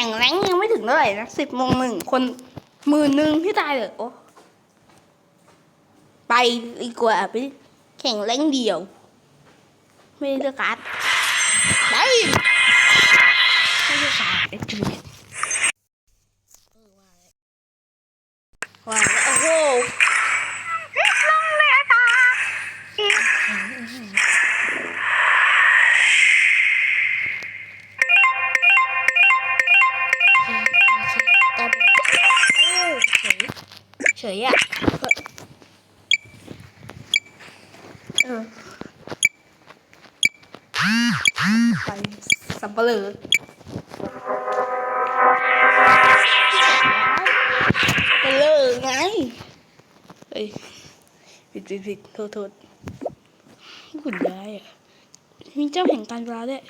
แข่งแรงยังไม่ถึงเท่าไหร่นะสิบโมงหนึ่งคนหมื่นหนึ่งพี่ตายเลยโอ้ไปดีกว่าไปแข่งแรงเดียว ไม่เลือกการ์ดไป ไปสับเปลือไปเลยไงเอ้ยผิดผิดผิดโทษโทษหุ่นย้ายอะมีเจ้าแห่งการเวลาด้วย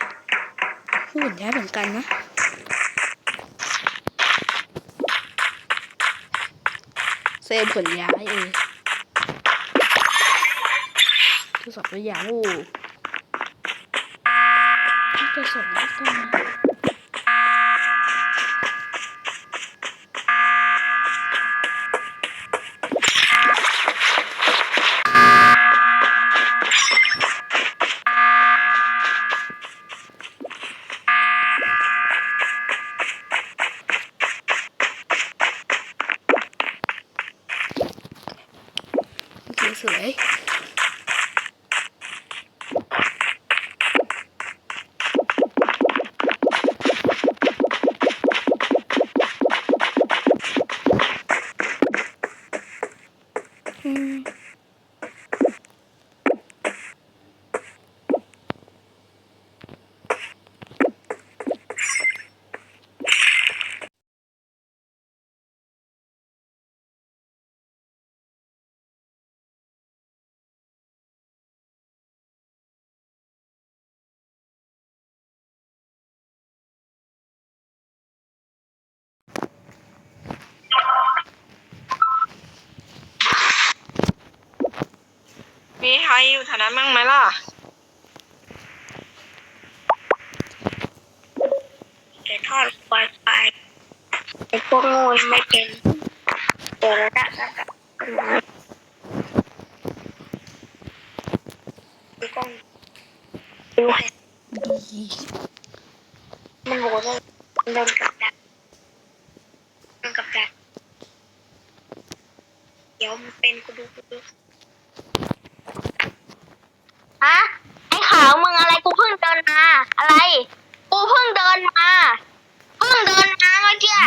หุ่นย้ายเหมือนกันนะเซฟผลย้ายเองทดสอบตัวอย่างโอ้ ทดสอ มีใครอยู่แถวนั้นบ้างไหมล่ะเดี๋ยวทอดไวไฟไอ้พวกง่ไม่เป็นเดี๋ยวระดับระดับดูกล้องดูให้ดีมันบอกว่ามันโดนกับดักโดนกับดักเดี๋ยวมันเป็นกูดูกูดูฮะไอ้ขาวมึงอะไรกูเพิ่งเดินมา อะไร กูเพิ่งเดินมาเพิ่งเดินมาเมื่อกี้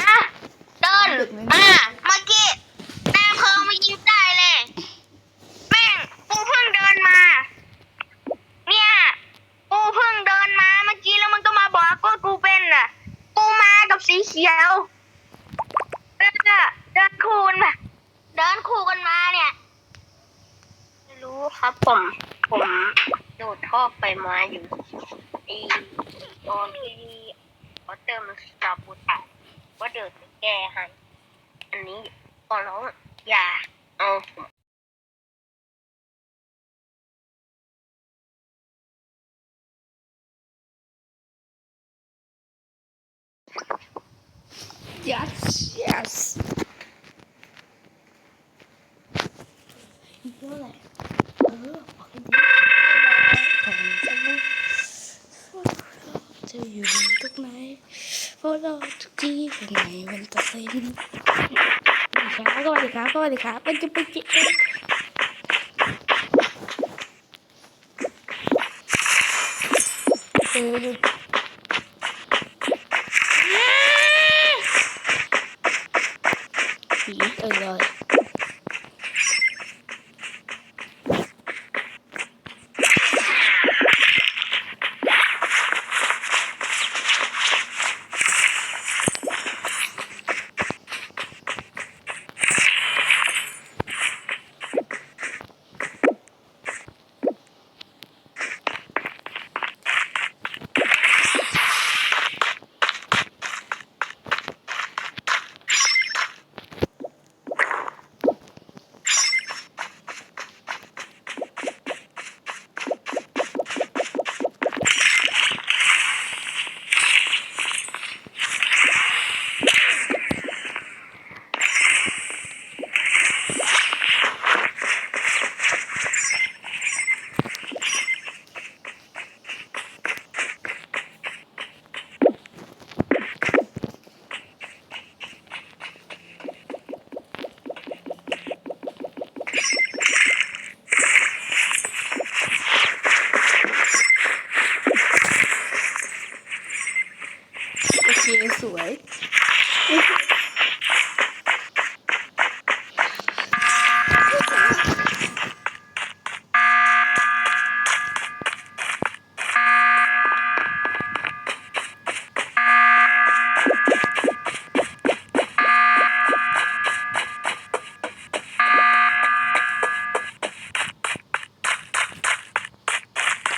นะเดินอ่าเมื่อกี้แม่เพลิงมายิงได้เลยแม่งกูเพิ่งเดินมา เนี่ยกูเพิ่งเดินมาเมื่อกี้แล้วมันก็มาบอกว่ากูเป็นน่ะ กูมากับสีเขียวเดินน่ะเดินคู่กันมาเดินคู่กันมาเนี่ยไม่รู้ครับผมผม โดดท่อไปมาอยู่อีตอนที่วอเตอร์มันจับบูตะว่าเดินไปแก้ให้อันนี้ขอร้องอย่าเอาผม yes yes เยอะเลยเออ พราะเราทุกที่เป็นไงเวันตัดสินครับสวัสดีครับสวัสดีครับเป็นจุ๊บเป็นจิ๊บเออ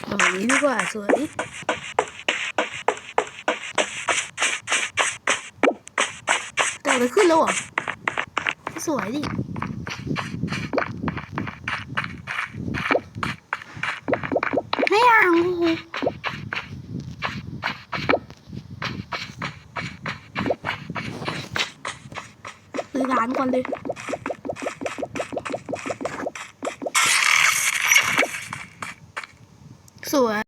แบบนี้ดีกว่าสวยเกิดอะขึ้นแล้วเหรอสวยดิไม่เอาซื้อร้านก่อนเลย วย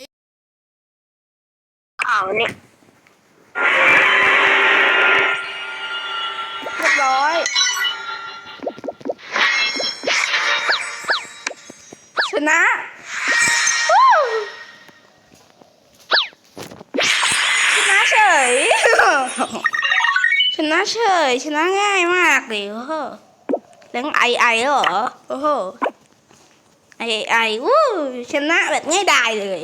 เอาเนี่ยเรียบร้อยชนะชนะเฉย ชนะเฉย ชนะง่ายมากเลยโอ้โหแรงไอไอเหรอ โอ้โห ไอไอวู้ชนะแบบง่ายดายเลย